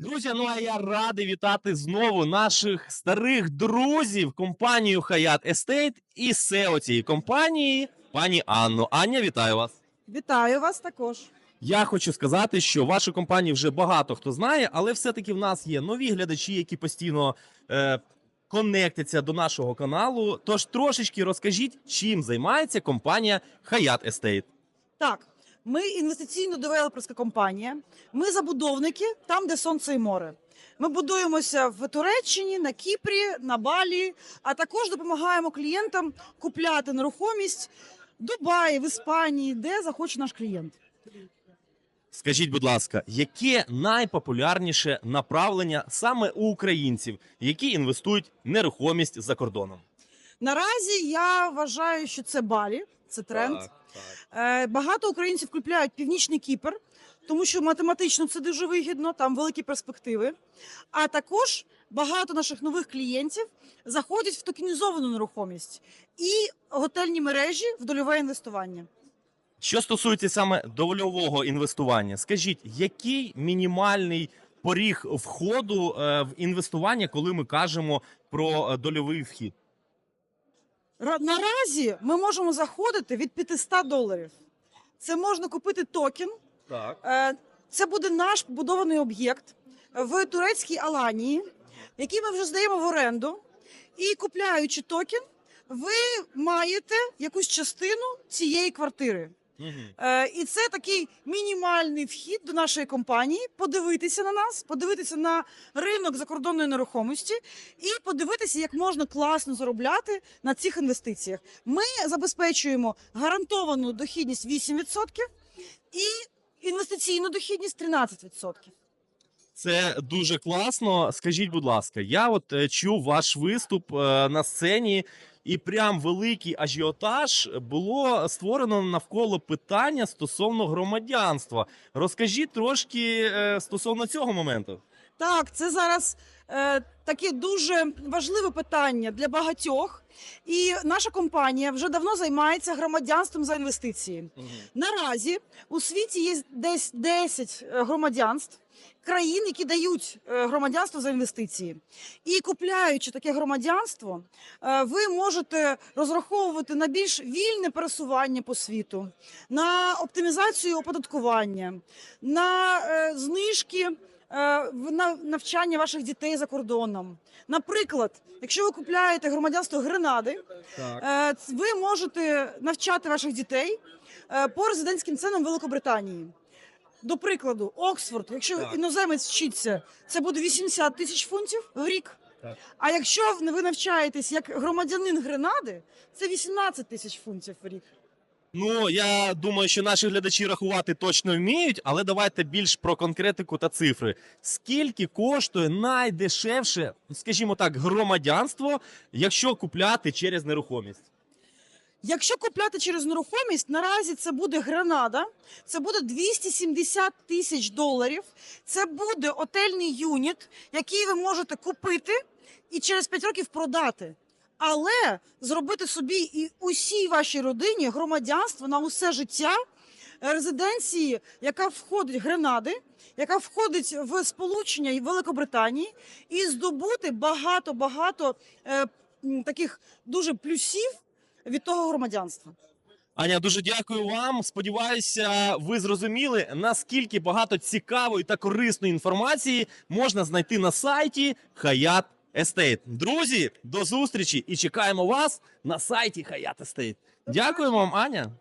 Друзі, ну а я радий вітати знову наших старих друзів, компанію Hayat Estate і SEO цієї компанії, пані Анну. Аня, вітаю вас. Вітаю вас також. Я хочу сказати, що вашу компанію вже багато хто знає, але все-таки в нас є нові глядачі, які постійно е, конектяться до нашого каналу. Тож трошечки розкажіть, чим займається компанія Hayat Estate. Так, ми інвестиційно-девелоперська компанія. Ми забудовники там, де сонце і море. Ми будуємося в Туреччині, на Кіпрі, на Балі, а також допомагаємо клієнтам купляти нерухомість в Дубаї, в Іспанії, де захоче наш клієнт. Скажіть, будь ласка, яке найпопулярніше направлення саме у українців, які інвестують в нерухомість за кордоном? Наразі я вважаю, що це Балі, це тренд. Е, Багато українців купляють північний Кіпр, тому що математично це дуже вигідно, там великі перспективи. А також багато наших нових клієнтів заходять в токенізовану нерухомість і готельні мережі в дольове інвестування. Що стосується саме дольового інвестування, скажіть, який мінімальний поріг входу е, в інвестування, коли ми кажемо про е, дольовий вхід? Ра- Наразі ми можемо заходити від 500 доларів. Це можна купити токен. Так. Е, Це буде наш побудований об'єкт в турецькій Аланії, який ми вже здаємо в оренду. І купляючи токен, ви маєте якусь частину цієї квартири. Е, І це такий мінімальний вхід до нашої компанії, подивитися на нас, подивитися на ринок закордонної нерухомості і подивитися, як можна класно заробляти на цих інвестиціях. Ми забезпечуємо гарантовану дохідність 8% і інвестиційну дохідність 13%. Це дуже класно. Скажіть, будь ласка, я от е, чув ваш виступ е, на сцені, і прям великий ажіотаж було створено навколо питання стосовно громадянства. Розкажіть трошки е, стосовно цього моменту. Так, це зараз е, таке дуже важливе питання для багатьох. І наша компанія вже давно займається громадянством за інвестиції. Наразі у світі є десь 10 е, громадянств країн, які дають е, громадянство за інвестиції. І купляючи таке громадянство, е, ви можете розраховувати на більш вільне пересування по світу, на оптимізацію оподаткування, на е, знижки. На навчання ваших дітей за кордоном. Наприклад, якщо ви купляєте громадянство Гренади, Так. Ви можете навчати ваших дітей по резидентським ценам Великобританії. До прикладу, Оксфорд, якщо Так. іноземець вчиться, це буде 80 тисяч фунтів в рік. Так. А якщо ви навчаєтесь як громадянин Гренади, це 18 тисяч фунтів в рік. Ну я думаю, що наші глядачі рахувати точно вміють, але давайте більш про конкретику та цифри. Скільки коштує найдешевше, скажімо так, громадянство, якщо купляти через нерухомість? Якщо купляти через нерухомість, наразі це буде Гренада, це буде 270 тисяч доларів. Це буде отельний юніт, який ви можете купити і через 5 років продати. Але зробити собі і усій вашій родині громадянство на усе життя резиденції, яка входить в Гренади, яка входить в сполучення Великобританії, і здобути багато-багато е, таких дуже плюсів від того громадянства. Аня, дуже дякую вам. Сподіваюся, ви зрозуміли, наскільки багато цікавої та корисної інформації можна знайти на сайті Hayat Estate. Друзі, до зустрічі і чекаємо вас на сайті Hayat Estate. Дякую вам, Аня.